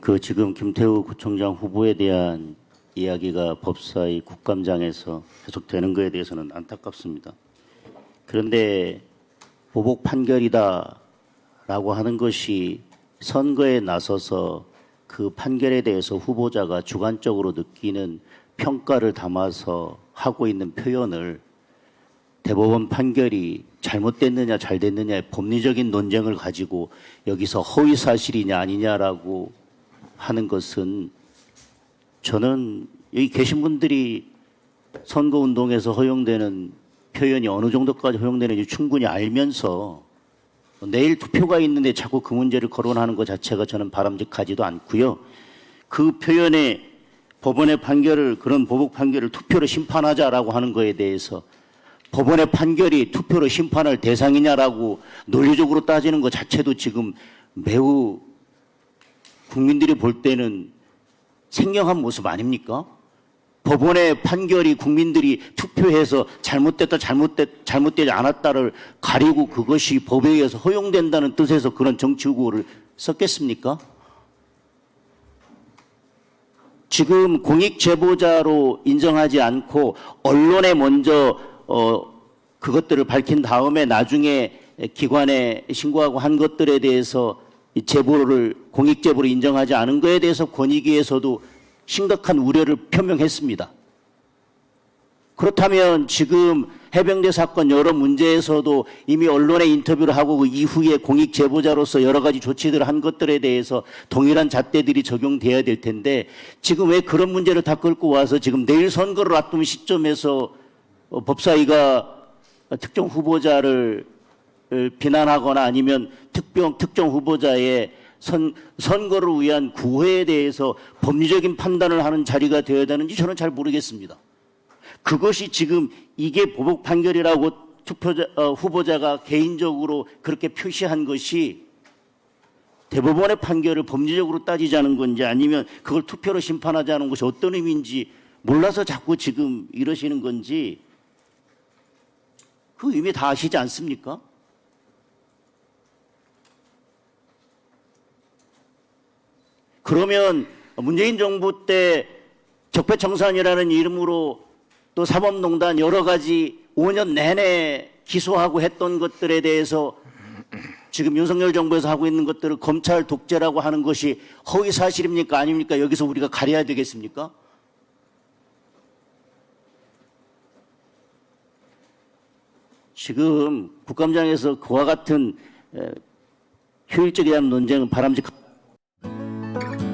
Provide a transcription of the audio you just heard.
그 지금 김태우 구청장 후보에 대한 이야기가 법사위 국감장에서 계속되는 것에 대해서는 안타깝습니다. 그런데 보복 판결이다라고 하는 것이 선거에 나서서 그 판결에 대해서 후보자가 주관적으로 느끼는 평가를 담아서 하고 있는 표현을 대법원 판결이 잘못됐느냐 잘 됐느냐의 법리적인 논쟁을 가지고 여기서 허위 사실이냐 아니냐라고 하는 것은 저는 여기 계신 분들이 선거 운동에서 허용되는 표현이 어느 정도까지 허용되는지 충분히 알면서 내일 투표가 있는데 자꾸 그 문제를 거론하는 것 자체가 저는 바람직하지도 않고요. 그 표현에 법원의 판결을 그런 보복 판결을 투표로 심판하자라고 하는 거에 대해서 법원의 판결이 투표로 심판할 대상이냐라고 논리적으로 따지는 것 자체도 지금 매우 국민들이 볼 때는 생경한 모습 아닙니까? 법원의 판결이 국민들이 투표해서 잘못됐다, 잘못됐, 잘못되지 않았다를 가리고 그것이 법에 의해서 허용된다는 뜻에서 그런 정치구호를 썼겠습니까? 지금 공익 제보자로 인정하지 않고 언론에 먼저 어 그것들을 밝힌 다음에 나중에 기관에 신고하고 한 것들에 대해서 이 제보를 공익 제보로 인정하지 않은 것에 대해서 권익위에서도 심각한 우려를 표명했습니다. 그렇다면 지금 해병대 사건 여러 문제에서도 이미 언론에 인터뷰를 하고 그 이후에 공익 제보자로서 여러 가지 조치들을 한 것들에 대해서 동일한 잣대들이 적용돼야 될 텐데 지금 왜 그런 문제를 다 끌고 와서 지금 내일 선거를 앞둔 시점에서 어, 법사위가 특정 후보자를 을 비난하거나 아니면 특정 특정 후보자의 선, 선거를 위한 구호에 대해서 법리적인 판단을 하는 자리가 되어야 되는지 저는 잘 모르겠습니다. 그것이 지금 이게 보복 판결이라고 투표자 어, 후보자가 개인적으로 그렇게 표시한 것이 대법원의 판결을 법리적으로 따지자는 건지 아니면 그걸 투표로 심판하자는 것이 어떤 의미인지 몰라서 자꾸 지금 이러시는 건지 그 의미 다 아시지 않습니까? 그러면 문재인 정부 때 적폐청산이라는 이름으로 또 사법농단 여러 가지 5년 내내 기소하고 했던 것들에 대해서 지금 윤석열 정부에서 하고 있는 것들을 검찰 독재라고 하는 것이 허위 사실입니까? 아닙니까? 여기서 우리가 가려야 되겠습니까? 지금 국감장에서 그와 같은 에, 효율적이라는 논쟁은 바람직합니다. thank you.